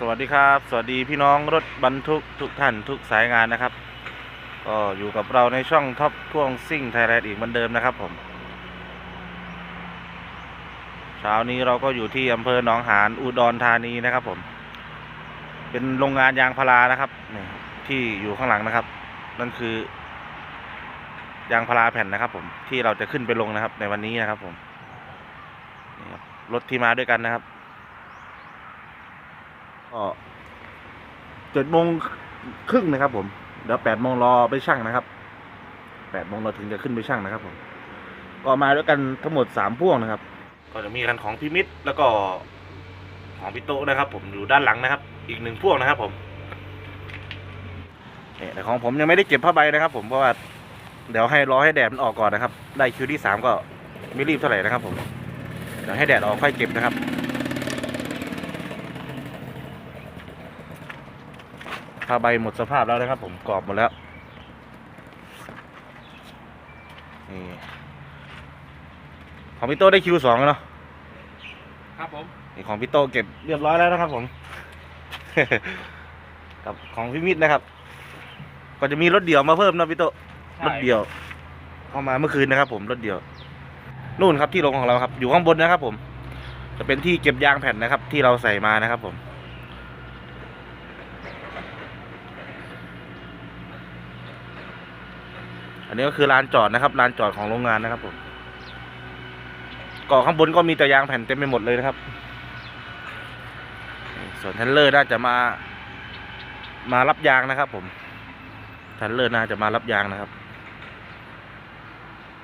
สวัสดีครับ สวัสดีพี่น้องรถบรรทุกทุกท่านทุกสายงานนะครับ ก็อยู่กับเราในช่องท็อปท่วงซิ่งไทยแลนด์อีกเหมือนเดิมนะครับผมเช้านี้เราก็อยู่ที่อำเภอหนองหานอุดรธานีนะครับผม เป็นโรงงานยางพารานะครับที่อยู่ข้างหลังนะครับ นั่นคือยางพาราแผ่นนะครับ ผมที่เราจะขึ้นไปลงนะครับ ในวันนี้นะครับผมรถที่มาด้วยกันนะครับ ก็เจ็ดโมงครึ่งนะครับ ผมเดี๋ยวแปดโมงรอไปช่างนะครับแปดโมงเราถึงจะขึ้นไปช่างนะครับ ผม ก็มาด้วยกันทั้งหมดสามพ่วงนะครับ ก็จะมีคันของพี่มิตรแล้วก็ของพี่โตะนะครับ ผมอยู่ด้านหลังนะครับ อีกหนึ่งพ่วงนะครับผมเนี่ยแต่ของผมยังไม่ได้เก็บผ้าใบนะครับ ผมเพราะว่าเดี๋ยวให้รอให้แดดมันออกก่อนนะครับ ได้คิวที่สามก็ไม่รีบเท่าไหร่นะครับ ผมเดี๋ยวให้แดดออกค่อยเก็บนะครับ ผ้าใบหมดสภาพแล้วนะครับผมกรอบหมดแล้วนี่ของพี่โตได้คิวสองแล้วเนาะครับผมนี่ของพี่โตเก็บเรียบร้อยแล้วนะครับ ผมกับของพี่มิตรนะครับ ก็จะมีรถเดี่ยวมาเพิ่มเนาะพี่โตรถเดี่ยวเข้ามาเมื่อคืนนะครับ ผมรถเดี่ยวนู่นครับที่ลงของเราครับ อยู่ข้างบนนะครับ ผม จะเป็นที่เก็บยางแผ่นนะครับ ที่เราใส่มานะครับ ผม อันนี้ก็คือลานจอดนะครับลานจอดของโรงงานนะครับผมเกาะข้างบนก็มีแต่ยางแผ่นเต็มไปหมดเลยนะครับ ส่วนทันเลอร์น่าจะมา มารับยางนะครับผมทันเลอร์น่าจะมารับยางนะครับ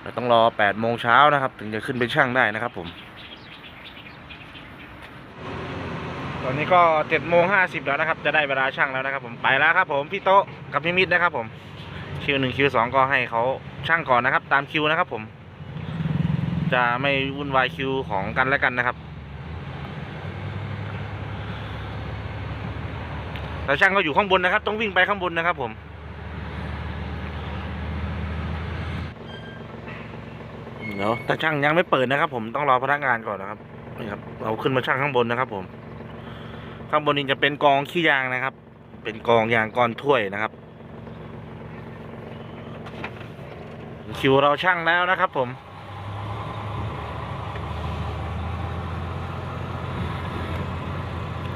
เราต้องรอแปดโมงเช้านะครับ ถึงจะขึ้นไปช่างได้นะครับผม ตอนนี้ก็เจ็ดโมงห้าสิบแล้วนะครับ จะได้เวลาช่างแล้วนะครับผมไปแล้วครับผมพี่โต๊ะกับพี่มิตรนะครับผม คิวหนึ่งคิวสองก็ให้เขาช่างก่อนนะครับ ตามคิวนะครับผม จะไม่วุ่นวายคิวของกันและกันนะครับแต่ช่างก็อยู่ข้างบนนะครับ ต้องวิ่งไปข้างบนนะครับผมเดี๋ยวแต่ช่างยังไม่เปิดนะครับ ผมต้องรอพนักงานก่อนนะครับนี่ครับ เราขึ้นมาช่างข้างบนนะครับ ผม ข้างบนนี้จะเป็นกองขี้ยางนะครับ เป็นกองยางก้อนถ้วยนะครับ คิวเราช่างแล้วนะครับผม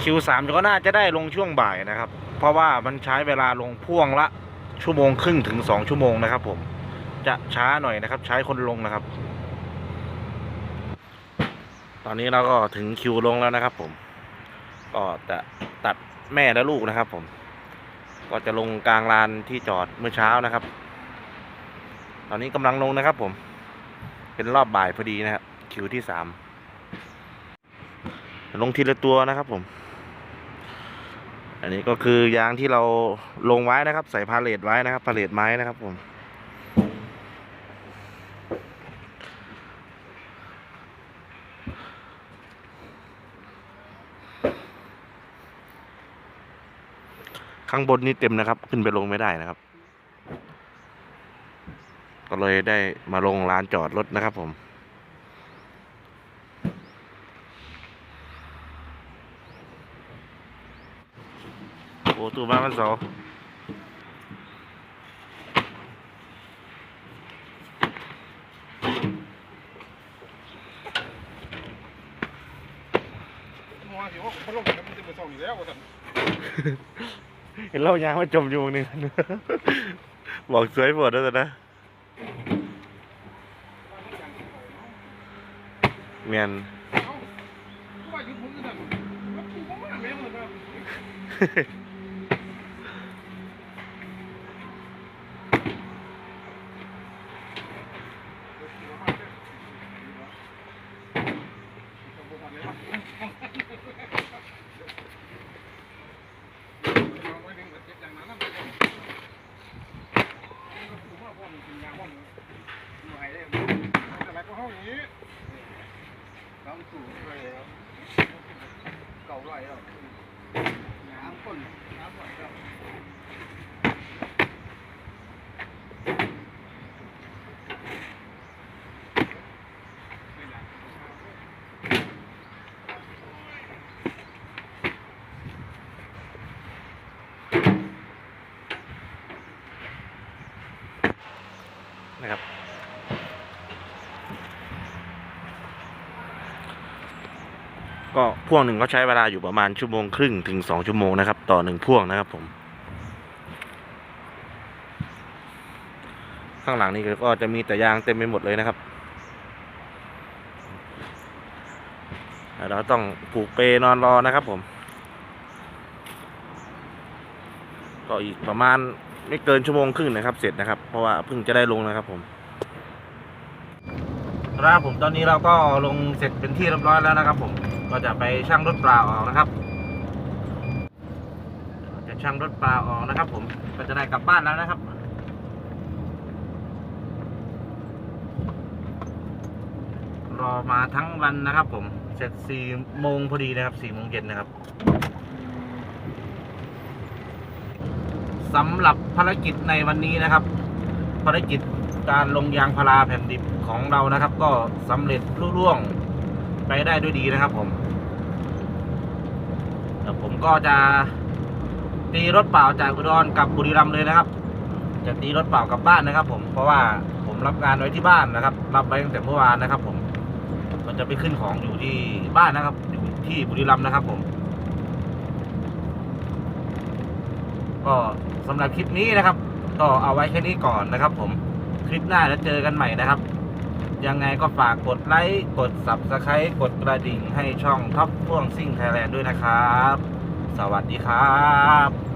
คิวสามก็น่าจะได้ลงช่วงบ่ายนะครับ เพราะว่ามันใช้เวลาลงพ่วงละชั่วโมงครึ่งถึงสองชั่วโมงนะครับผม จะช้าหน่อยนะครับ ใช้คนลงนะครับ ตอนนี้เราก็ถึงคิวลงแล้วนะครับผม ก็จะตัดแม่และลูกนะครับผม ก็จะลงกลางลานที่จอดเมื่อเช้านะครับ ตอนนี้กำลังลงนะครับผม เป็นรอบบ่ายพอดีนะครับ คิวที่สาม ลงทีละตัวนะครับผม อันนี้ก็คือยางที่เราลงไว้นะครับ ใส่พาเลทไว้นะครับ พาเลทไม้นะครับผม ข้างบนนี่เต็มนะครับ ขึ้นไปลงไม่ได้นะครับ เลยได้มาลงลานจอดรถนะครับผม โอ้ตัวบ้านมันเสามัวสิว่าพัดลมมันจะไปส่องอยู่แล้วว่าท่านเห็นเล่ายางมาจมอยู่นึง บอกสวยหมดแล้วสินะ เมียนเอ้าผู้ว่าหยุดผมอยู่นั่นแล้วกูก็มาแม่งเลยครับ สูงเลยแล้วเก่ารแล้วน้ำข้นน้ำข้นแล้วนะครับ ก็พ่วงหนึ่งก็ใช้เวลาอยู่ประมาณชั่วโมงครึ่งถึงสองชั่วโมงนะครับ ต่อหนึ่งพ่วงนะครับผม ข้างหลังนี่ก็จะมีแต่ยางเต็มไปหมดเลยนะครับเราต้องผูกเปนอนรอนะครับผม ก็อีกประมาณไม่เกินชั่วโมงครึ่งนะครับ เสร็จนะครับ เพราะว่าเพิ่งจะได้ลงนะครับผมครับผมตอนนี้เราก็ลงเสร็จเป็นที่เรียบร้อยแล้วนะครับผม ก็จะไปชั่งรถเปล่าออกนะครับ จะชั่งรถเปล่าออกนะครับ ผมก็จะได้กลับบ้านแล้วนะครับรอมาทั้งวันนะครับ ผมเสร็จสี่โมงพอดีนะครับสี่โมงเย็นนะครับสำหรับภารกิจในวันนี้นะครับ ภารกิจการลงยางพาราแผ่นดิบของเรานะครับ ก็สำเร็จลุล่วง ไปได้ด้วยดีนะครับผมเดี๋ยวผมก็จะตีรถเปล่าจากอุดรกลับบุรีรัมย์เลยนะครับ จะตีรถเปล่ากลับบ้านนะครับ ผมเพราะว่าผมรับงานไว้ที่บ้านนะครับ รับไว้ตั้งแต่เมื่อวานนะครับ ผม มันจะไปขึ้นของอยู่ที่บ้านนะครับ อยู่ที่บุรีรัมย์นะครับ ผม ก็สำหรับคลิปนี้นะครับ ก็เอาไว้แค่นี้ก่อนนะครับ ผมคลิปหน้าแล้วเจอกันใหม่นะครับ ยังไงก็ฝากกดไลค์ กด Subscribe กดกระดิ่งให้ช่องท็อปพ่วงซิ่งไทยแลนด์ด้วยนะครับ สวัสดีครับ